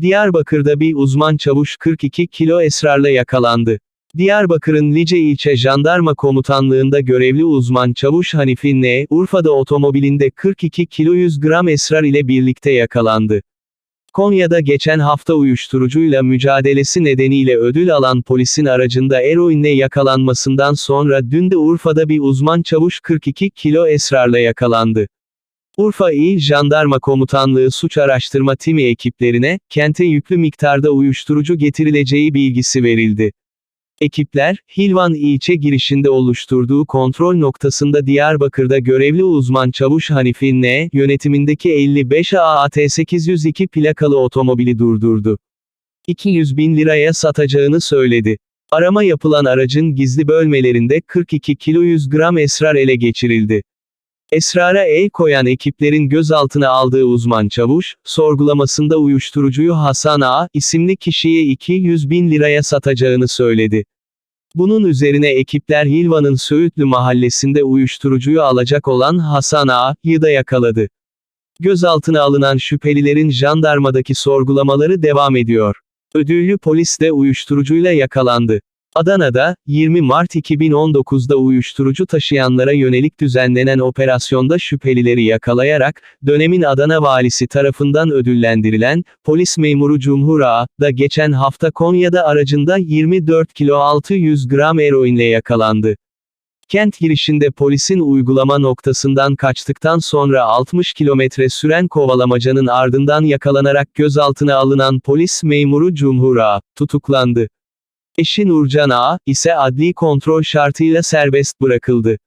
Diyarbakır'da bir uzman çavuş 42 kilo esrarla yakalandı. Diyarbakır'ın Lice İlçe Jandarma Komutanlığında görevli uzman çavuş Hanifi N. Urfa'da otomobilinde 42 kilo 100 gram esrar ile birlikte yakalandı. Konya'da geçen hafta uyuşturucuyla mücadelesi nedeniyle ödül alan polisin aracında eroinle yakalanmasından sonra dün de Urfa'da bir uzman çavuş 42 kilo esrarla yakalandı. Urfa İl Jandarma Komutanlığı Suç Araştırma Timi ekiplerine, kente yüklü miktarda uyuşturucu getirileceği bilgisi verildi. Ekipler, Hilvan ilçe girişinde oluşturduğu kontrol noktasında Diyarbakır'da görevli uzman çavuş Hanifi N. yönetimindeki 55 AAT 802 plakalı otomobili durdurdu. 200 bin liraya satacağını söyledi. Arama yapılan aracın gizli bölmelerinde 42 kilo 100 gram esrar ele geçirildi. Esrara el koyan ekiplerin gözaltına aldığı uzman çavuş, sorgulamasında uyuşturucuyu Hasan A. isimli kişiye 200 bin liraya satacağını söyledi. Bunun üzerine ekipler Hilvan'ın Söğütlü mahallesinde uyuşturucuyu alacak olan Hasan A.'yı da yakaladı. Gözaltına alınan şüphelilerin jandarmadaki sorgulamaları devam ediyor. Ödüllü polis de uyuşturucuyla yakalandı. Adana'da, 20 Mart 2019'da uyuşturucu taşıyanlara yönelik düzenlenen operasyonda şüphelileri yakalayarak, dönemin Adana valisi tarafından ödüllendirilen, polis memuru Cumhur Ağa, da geçen hafta Konya'da aracında 24 kilo 600 gram eroinle yakalandı. Kent girişinde polisin uygulama noktasından kaçtıktan sonra 60 kilometre süren kovalamacanın ardından yakalanarak gözaltına alınan polis memuru Cumhur Ağa, tutuklandı. Eşi Nurcan Ağa, ise adli kontrol şartıyla serbest bırakıldı.